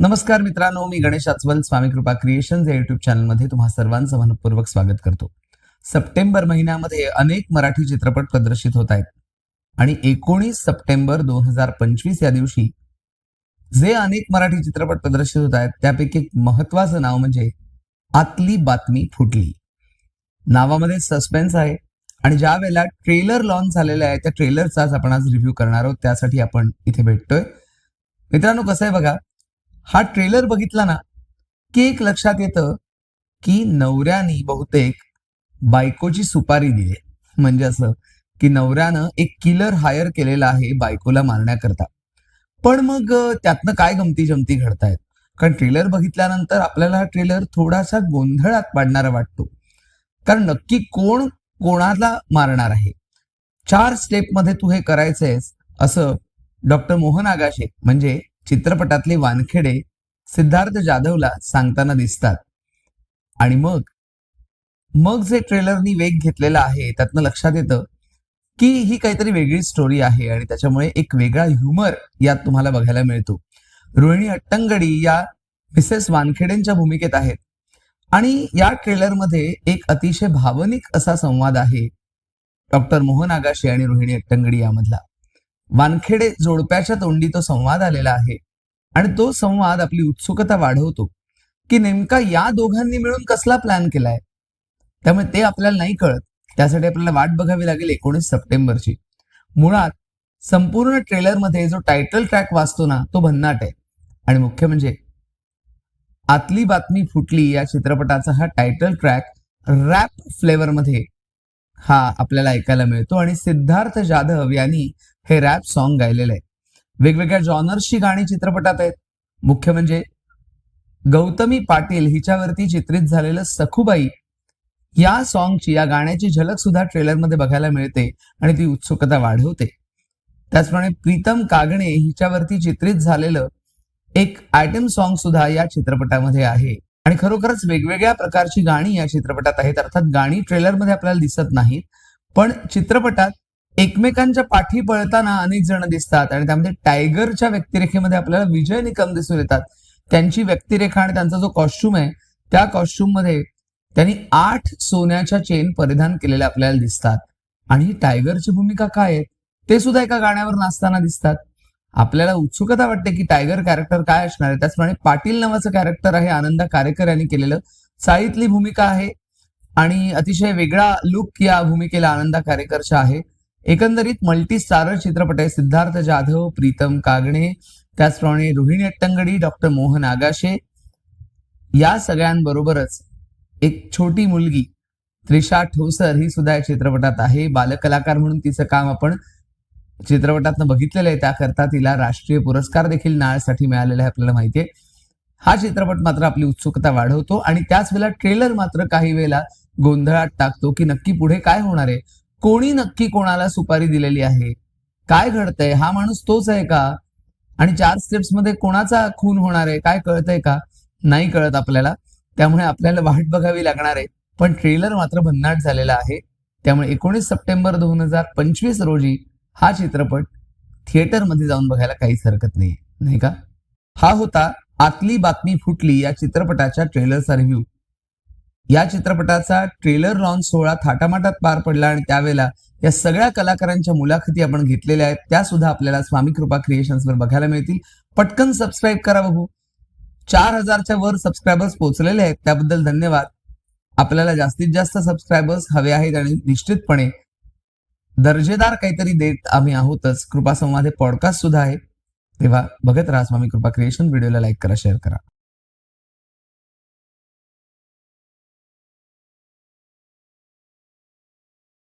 नमस्कार मित्रांनो मी गणेश आचवल स्वामी कृपा क्रिएशन या युट्यूब चॅनलमध्ये तुम्हा सर्वांचं मनपूर्वक स्वागत करतो. सप्टेंबर महिन्यामध्ये अनेक मराठी चित्रपट प्रदर्शित होत आहेत. आणि एकोणीस सप्टेंबर दोन हजार पंचवीस या दिवशी जे अनेक मराठी चित्रपट प्रदर्शित होत आहेत त्यापैकी एक महत्वाचं नाव म्हणजे आतली बातमी फुटली. नावामध्ये सस्पेन्स आहे आणि ज्या वेळेला ट्रेलर लॉन्च झालेला आहे त्या ट्रेलरचाच आपण आज रिव्ह्यू करणार आहोत त्यासाठी आपण इथे भेटतोय. मित्रांनो कसं आहे बघा हा ट्रेलर बघितला ना की एक लक्षात येतं की नवऱ्याने बहुतेक बायकोची सुपारी दिली. म्हणजे असं की नवऱ्यानं एक किलर हायर केलेला आहे बायकोला मारण्याकरता. पण मग त्यातनं काय गमती जमती घडतायत? कारण ट्रेलर बघितल्यानंतर आपल्याला हा ट्रेलर थोडासा गोंधळात पाडणारा वाटतो. कारण नक्की कोण कोणाला मारणार आहे? चार स्टेपमध्ये तू हे करायचंयस असं डॉक्टर मोहन आगाशे म्हणजे चित्रपटातले वानखेडे सिद्धार्थ जाधवला सांगताना दिसतात. आणि मग मग जे ट्रेलरनी वेग घेतलेला आहे त्यातनं लक्षात येतं की ही काहीतरी वेगळी स्टोरी आहे आणि त्याच्यामुळे एक वेगळा ह्युमर यात तुम्हाला बघायला मिळतो. रोहिणी अट्टंगडी या मिसेस वानखेडेंच्या भूमिकेत आहेत. आणि या ट्रेलरमध्ये एक अतिशय भावनिक असा संवाद आहे डॉक्टर मोहन आगाशे आणि रोहिणी अट्टंगडी यामधला. वानखेडे जोडप्याच्या तोंडी तो संवाद आलेला आहे. आणि तो संवाद आपली उत्सुकता वाढवतो. की नेमका या दोघांनी मिळून कसला प्लॅन केलाय? त्यामुळे ते आपल्याला नाही कळत. त्यासाठी आपल्याला वाट बघावी लागेल एकोणीस सप्टेंबरची. मुळात संपूर्ण ट्रेलरमध्ये जो टायटल ट्रॅक वाचतो ना तो भन्नाट आहे. आणि मुख्य म्हणजे आतली बातमी फुटली या चित्रपटाचा हा टायटल ट्रॅक रॅप फ्लेवरमध्ये हा आपल्याला ऐकायला मिळतो. आणि सिद्धार्थ जाधव यांनी हे रॅप सॉन्ग गायलेलं आहे वेगवेगळ्या जॉनर्सची गाणी चित्रपटात आहेत. मुख्य म्हणजे गौतमी पाटील हिच्यावरती चित्रित झालेलं सखुबाई या सॉन्गची या गाण्याची झलक सुद्धा ट्रेलरमध्ये बघायला मिळते आणि ती उत्सुकता वाढवते. त्याचप्रमाणे प्रीतम कागणे हिच्यावरती चित्रित झालेलं एक आयटम सॉन्ग सुद्धा या चित्रपटामध्ये आहे. आणि खरोखरच वेगवेगळ्या प्रकारची गाणी या चित्रपटात आहेत. अर्थात गाणी ट्रेलरमध्ये आपल्याला दिसत नाहीत. पण चित्रपटात एकमेकांच्या पाठी पळताना अनेक जण दिसतात आणि त्यामध्ये टायगरच्या व्यक्तिरेखेमध्ये आपल्याला विजय निकम दिसून येतात. त्यांची व्यक्तिरेखा आणि त्यांचा जो कॉस्ट्युम आहे त्या कॉस्ट्युममध्ये त्यांनी आठ सोन्याच्या चेन परिधान केलेल्या आपल्याला दिसतात. आणि ही टायगरची भूमिका काय आहे ते सुद्धा एका गाण्यावर नाचताना दिसतात. आपल्याला उत्सुकता वाटते की टायगर कॅरेक्टर काय असणार आहे. त्याचप्रमाणे पाटील नावाचं कॅरेक्टर आहे आनंदा कारेकर यांनी केलेलं. साईतली भूमिका आहे आणि अतिशय वेगळा लुक या भूमिकेला आनंदा कारेकरच्या आहे. एकंदरीत मल्टी स्टारर चित्रपट आहे सिद्धार्थ जाधव प्रीतम कागणे त्याचप्रमाणे रोहिणी अट्टंगडी डॉक्टर मोहन आगाशे. या सगळ्यांबरोबरच एक छोटी मुलगी त्रिशा ठोसर ही सुद्धा या चित्रपटात आहे. बालकलाकार म्हणून तिचं काम आपण चित्रपटातनं बघितलेलं आहे. त्याकरता तिला राष्ट्रीय पुरस्कार देखील नाळसाठी मिळालेला आहे आपल्याला माहितीये हा चित्रपट मात्र आपली उत्सुकता वाढवतो आणि त्याच वेळेला ट्रेलर मात्र काही वेळेला गोंधळात टाकतो की नक्की पुढे काय होणार आहे. कोणी नक्की कोणाला सुपारी दिलेली आहे? काय घडतंय? हा माणूस तोच आहे का? आणि चार स्टेप्समध्ये कोणाचा खून होणार आहे? काय कळतंय का? नाही कळत आपल्याला. त्यामुळे आपल्याला वाट बघावी लागणार आहे. पण ट्रेलर मात्र भन्नाट झालेला आहे. त्यामुळे एकोणीस सप्टेंबर दोन हजार पंचवीस रोजी हा चित्रपट थिएटरमध्ये जाऊन बघायला काहीच हरकत नाही नाही का? हा होता आतली बातमी फुटली या चित्रपटाच्या ट्रेलरचा रिव्ह्यू या चित्रपटाचा ट्रेलर लॉन्च सोहळा थाटामाटात पार पडला आणि त्यावेळेला या सगळ्या कलाकारांच्या मुलाखती आपण घेतलेल्या आहेत. त्या सुद्धा आपल्याला स्वामी कृपा क्रिएशन्स वर बघायला मिळतील. पटकन सबस्क्राईब करा बघू. चार हजारच्या वर सबस्क्रायबर्स पोहोचलेले आहेत. त्याबद्दल धन्यवाद. आपल्याला जास्तीत जास्त सबस्क्रायबर्स हवे आहेत आणि निश्चितपणे दर्जेदार काहीतरी देत आम्ही आहोतच. कृपा संवाद हे पॉडकास्ट सुद्धा आहे. तेव्हा बघत राहा स्वामी कृपा क्रिएशन व्हिडिओला लाईक करा शेअर करा.